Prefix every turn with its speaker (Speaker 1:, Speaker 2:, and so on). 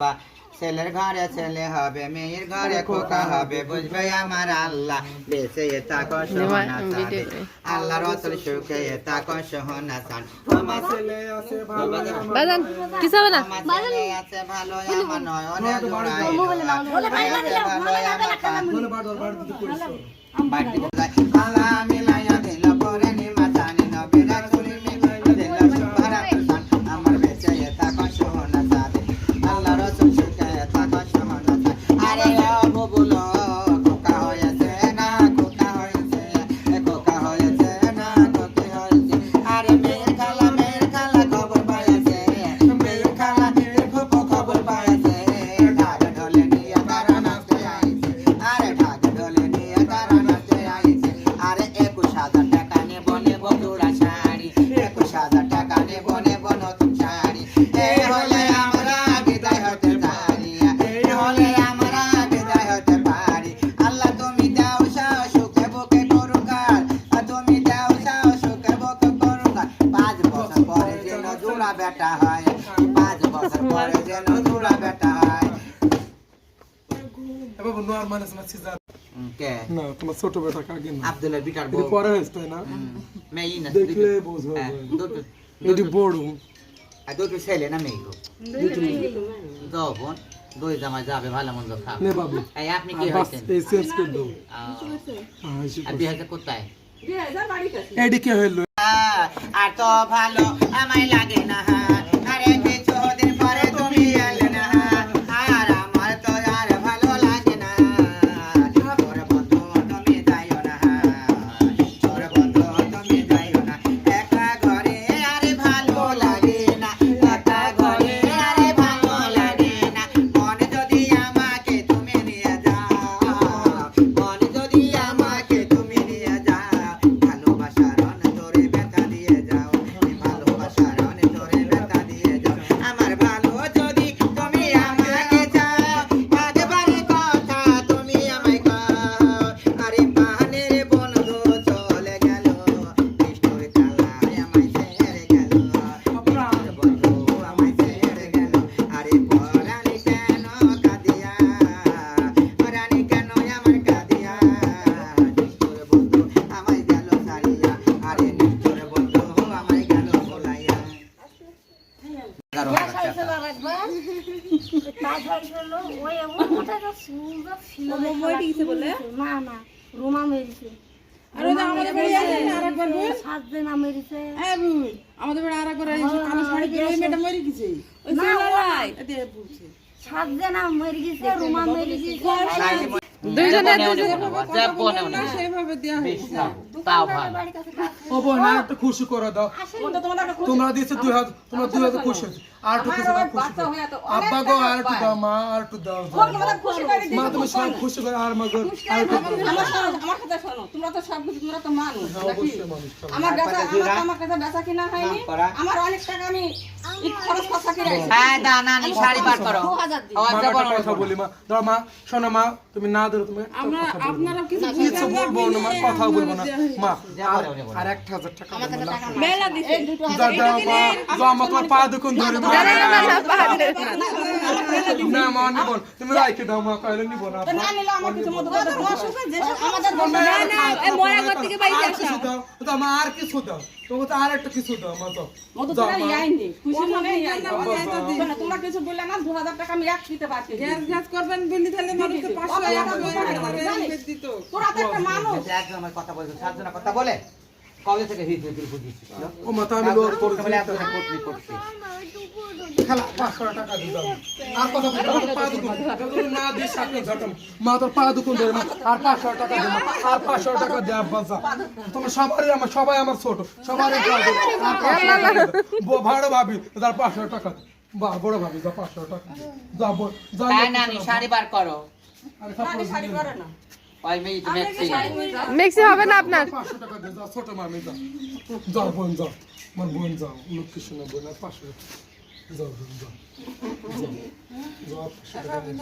Speaker 1: বা ছেলের ঘরে ছেলে হবে মেয়ের ঘরে খোকা হবে বুঝবে আমার আল্লাহ বেঁচে থাকো সোহনা আল্লাহ রসুল সুখে থাকো সোহনা সান আমার ছেলে আছে ভালো
Speaker 2: বাজান কিছু হবে না
Speaker 1: আমার ছেলে আছে ভালো আমার ভালো বাড়তি বোঝায় আল্লাহ মিলাইয়া জোড়া বেটা হয়। পাঁচ বছর পরে যেন জোড়া বেটা হয়।
Speaker 3: এ নোয়ার মানে শোনা সিজার।
Speaker 1: কে?
Speaker 3: না তোমার ছোট বেটা কাকে না
Speaker 1: আব্দুলের বিটার বউ।
Speaker 3: পরে হয়েছে না?
Speaker 1: মেয়ে না
Speaker 3: দেখলে বোঝো
Speaker 1: হ্যাঁ,
Speaker 3: এটি বড়।
Speaker 1: আর দুটো ছেলে না মেয়ে গো? যাও বোন দুই জামা যাবে ভালো মন্দ খাবে।
Speaker 3: নে বাবু।
Speaker 1: এই আপনি কি
Speaker 3: আর এই সেন্স করে দাও।
Speaker 1: আহ,
Speaker 3: হ্যাঁ এসে
Speaker 1: আর বিয়ে হয়েছে কোথায়?
Speaker 3: কে হইল?
Speaker 1: আর তো ভালো আমায় লাগে না এগারো হাজার টাকা।
Speaker 4: না না রোমা মেরেছে।
Speaker 2: আরে ওটা আমাদের বাড়ি আছে না, আরেকবার বল।
Speaker 4: সাত দিন মেরেছে।
Speaker 2: এই বুই, আমাদের বাড়ি আরেকবার এই কালো শাড়ি পরে মেয়েটা মরে গেছে। ওই।
Speaker 4: সাত দিন মেরে গেছে। রোমা মেরে গেছে।
Speaker 1: দুইজনে
Speaker 2: কথা বলবেন দেয়া হয়েছে।
Speaker 1: তাও ভালো
Speaker 3: ও বোন আর একটু খুশি করে দাও
Speaker 2: কোনটা তোমার?
Speaker 3: তোমরা দিয়েছ দুই হাজার তোমরা দুই হাজার খুশি হয়েছে আর একটু খুশি দাও খুশি
Speaker 2: বাচ্চা
Speaker 3: করো।
Speaker 2: হয়ে তো
Speaker 3: আব্বা গো আর একটু দাও মা আর একটু দাও দাও।
Speaker 2: তোমাদের খুশি করে দিই।
Speaker 3: মা তুমি সব খুশি করে আর মা আর একটু
Speaker 2: আমার শোনো, আমার কথা শোনো। তোমরা তো সব কিছু, তোমরা তো মানুষ,
Speaker 3: হ্যাঁ,
Speaker 2: নাকি?
Speaker 3: অবশ্যই মানুষ খাবে।
Speaker 2: আমার বেচা- আমার কাছে কিনা হয়নি। আমার অনেক টাকা আমি
Speaker 1: হ্যাঁ আচ্ছা
Speaker 3: কথা তুমি না ধরো তুমি কথা
Speaker 2: কিছু
Speaker 3: বলব না মা কথাও বলব না মা আর-। একটা হাজার টাকা দেবো না।
Speaker 2: মেলা দিছে। এই দুটো
Speaker 3: যা দাও মা যা আমার তোমার পা দোকান ধরে না নিব তুমি রাইখে দাও মা কইলে নিব না
Speaker 2: তো না নিলে আমার কিছু মতো কথা দোয়া শুনে যে আমাদের
Speaker 3: তোমরা
Speaker 2: দোয়া-
Speaker 3: আর খাও, আর কিছু দাও। তো আমার আর কিছু দাও। তোমাকে তো আর একটা কিছু দাও মা তো
Speaker 2: মধু
Speaker 3: যাও,
Speaker 2: তোরা
Speaker 3: মা।
Speaker 2: ইয়াইনি। খুশি মনে
Speaker 3: আব্বা।
Speaker 2: তোমরা কিছু বললে না দু হাজার টাকা আমি এক দিতে পারছি।
Speaker 5: গ্যাস গ্যাস করবেন বলি তাহলে মানুষ তো পাঁচশো
Speaker 2: অত
Speaker 5: এক
Speaker 2: টাকা?
Speaker 5: এরকম দিত।
Speaker 2: তোরা তো একটা মানুষ।
Speaker 1: একজন আমার কথা বলছে সাতজনের কথা বলে। কবে থেকে হিট হিট বুঝিস?
Speaker 3: ও মা আমি লোক করছি। পাঁচশো টাকা দিতাম আর কথা বলতে পা দুকুন না দিস আপনি ঘটম মা তোর পা দুকুন ধরে মা আর পাঁচশো টাকা দে আর পাঁচশো টাকা দে আব্বা তোমার সবারই আমার সবাই আমার ছোট। সবারই কাজ আর পাঁচশো টাকা দে। ব- ভাড়ো ভাবি তার পাঁচশো টাকা দে। বড় ভাবি যা পাঁচশো টাকা যা যা
Speaker 1: না নি শাড়ি বার করো।
Speaker 3: আরে
Speaker 2: শাড়ি
Speaker 3: দিবি না।
Speaker 2: না।
Speaker 1: ওই মেয়ে তুমি একটি
Speaker 6: মিক্সি হবে না আপনার?
Speaker 3: ছোট মামি যা। যাও বোন যাও আমার বোন যাও লক্ষ্মী সোনা বোন আর পাঁচশো যাও বোন যাও যাও যাও পাঁচশো টাকা দে।